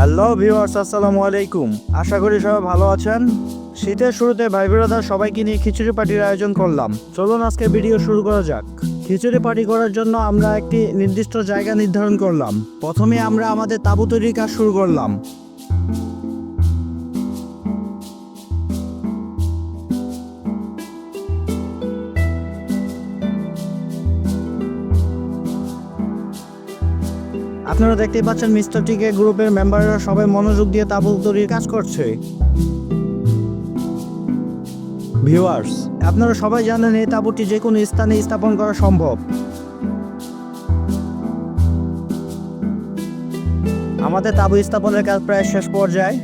Hello viewers আসসালামু আলাইকুম। আশা করি সবাই ভালো আছেন। শীতের শুরুতে ভাই বোনেরা সবাইকে নিয়ে খিচুড়ি পার্টির আয়োজন করলাম। চলুন আজকে ভিডিও শুরু করা যাক। খিচুড়ি পার্টি করার জন্য আমরা একটি নির্দিষ্ট জায়গা নির্ধারণ করলাম। প্রথমে আমরা আমাদের তাঁবু তৈরির কাজ শুরু করলাম। আপনারা দেখতেই পাচ্ছেন মিস্টার টিকে গ্রুপের মেম্বাররা সবাই মনোযোগ দিয়ে তাবুল তৈরির কাজ করছে। ভিউয়ার্স, আপনারা সবাই জানেন এই তাঁবুটি যে কোনো স্থানে স্থাপন করা সম্ভব। আমাদের তাঁবু স্থাপনের কাজ প্রায় শেষ পর্যায়ে।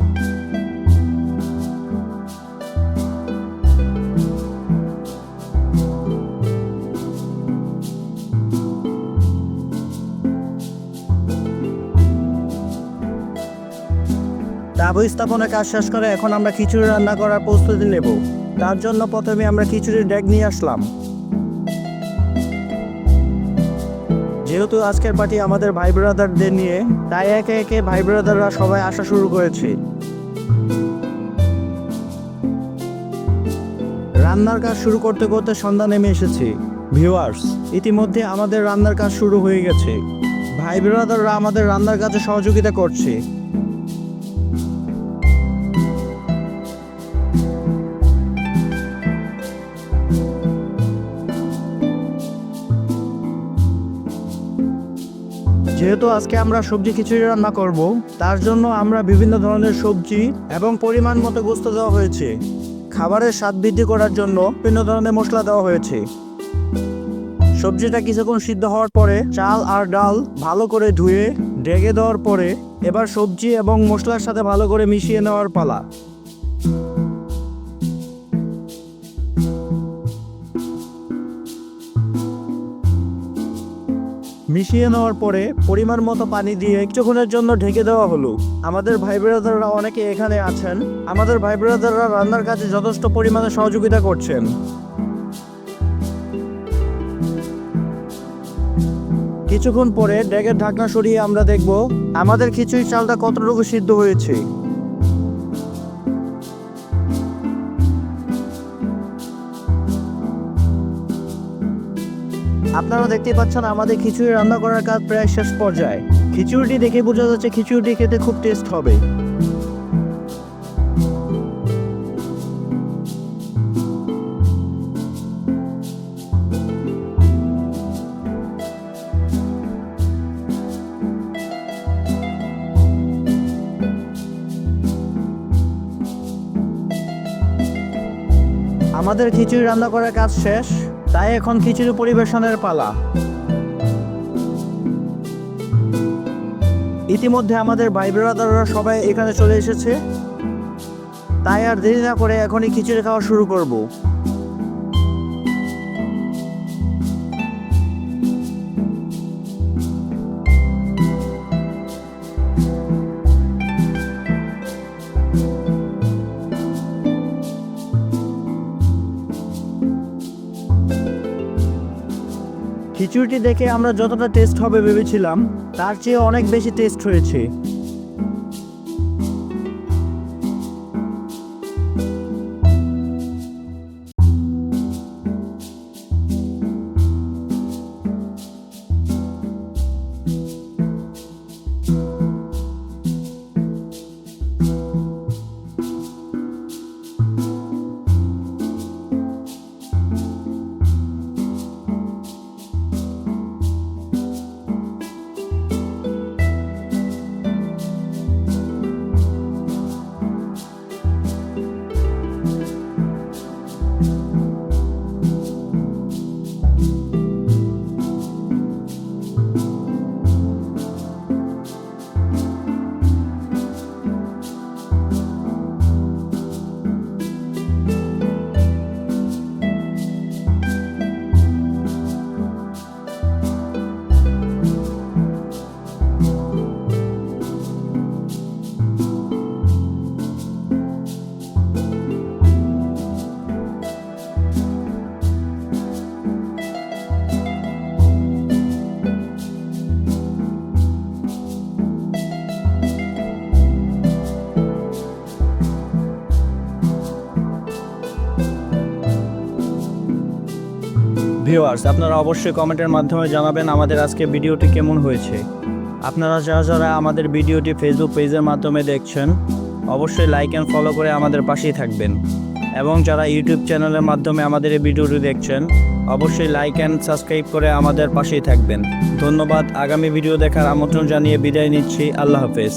তাবু স্থাপনের কাজ শেষ করে এখন আমরা খিচুড়ি রান্না করার প্রস্তুতি নেব। তার জন্য প্রথমে আমরা খিচুড়ির ডেক নিয়ে আসলাম। যেহেতু আজকের পার্টি আমাদের ভাই ব্রাদারদের নিয়ে, তাই একে একে ভাই ব্রাদাররা সবাই আসা শুরু করেছে। রান্নার কাজ শুরু করতে করতে সন্ধ্যা নেমে এসেছে। ভিউয়ার্স ইতিমধ্যে আমাদের রান্নার কাজ শুরু হয়ে গেছে। ভাই ব্রাদাররা আমাদের রান্নার কাজে সহযোগিতা করছে। যেহেতু আজকে আমরা সবজি খিচুড়ি রান্না করব, তার জন্য আমরা বিভিন্ন ধরনের সবজি এবং পরিমাণ মতো গোস্ত দেওয়া হয়েছে। খাবারের স্বাদ বৃদ্ধি করার জন্য বিভিন্ন ধরনের মশলা দেওয়া হয়েছে। সবজিটা কিছুক্ষণ সিদ্ধ হওয়ার পরে চাল আর ডাল ভালো করে ধুয়ে ডেগে দেওয়ার পরে এবার সবজি এবং মশলার সাথে ভালো করে মিশিয়ে নেওয়ার পালা। মিশিয়ে নেওয়ার পরে পরিমাণ মতো পানি দিয়ে কিছুক্ষণের জন্য ঢেকে দেওয়া হলো। আমাদের ভাই ব্রাদাররা অনেকে এখানে আছেন। আমাদের ভাই ব্রাদাররা রান্নার কাজে যথেষ্ট পরিমাণে সহযোগিতা করছেন। কিছুক্ষণ পরে ড্যাগের ঢাকনা সরিয়ে আমরা দেখব, আমাদের খিচুড়ি চালটা কতটুকু সিদ্ধ হয়েছে। আপনারা দেখতে পাচ্ছেন আমাদের খিচুড়ি রান্না করার কাজ প্রায় শেষ পর্যায়ে। খিচুড়িটি দেখে বোঝা যাচ্ছে খিচুড়িটি খেতে খুব টেস্ট হবে। আমাদের খিচুড়ি রান্না করার কাজ শেষ, তাই এখন খিচুড়ি পরিবেশনের পালা। ইতিমধ্যে আমাদের ভাই ব্রাদাররা সবাই এখানে চলে এসেছে। তাই আর দেরি না করে এখনই খিচুড়ি খাওয়া শুরু করব। খিচুড়িটি দেখে আমরা যতটা টেস্ট হবে ভেবেছিলাম তার চেয়ে অনেক বেশি টেস্ট হয়েছে। ভিউয়ার্স, আপনারা অবশ্যই কমেন্টের মাধ্যমে জানাবেন আমাদের আজকে ভিডিওটি কেমন হয়েছে। আপনারা যারা যারা আমাদের ভিডিওটি ফেসবুক পেজের মাধ্যমে দেখছেন, অবশ্যই লাইক অ্যান্ড ফলো করে আমাদের পাশেই থাকবেন। এবং যারা ইউটিউব চ্যানেলের মাধ্যমে আমাদের এই ভিডিওটি দেখছেন, অবশ্যই লাইক অ্যান্ড সাবস্ক্রাইব করে আমাদের পাশেই থাকবেন। ধন্যবাদ, আগামী ভিডিও দেখার আমন্ত্রণ জানিয়ে বিদায় নিচ্ছি। আল্লাহ হাফেজ।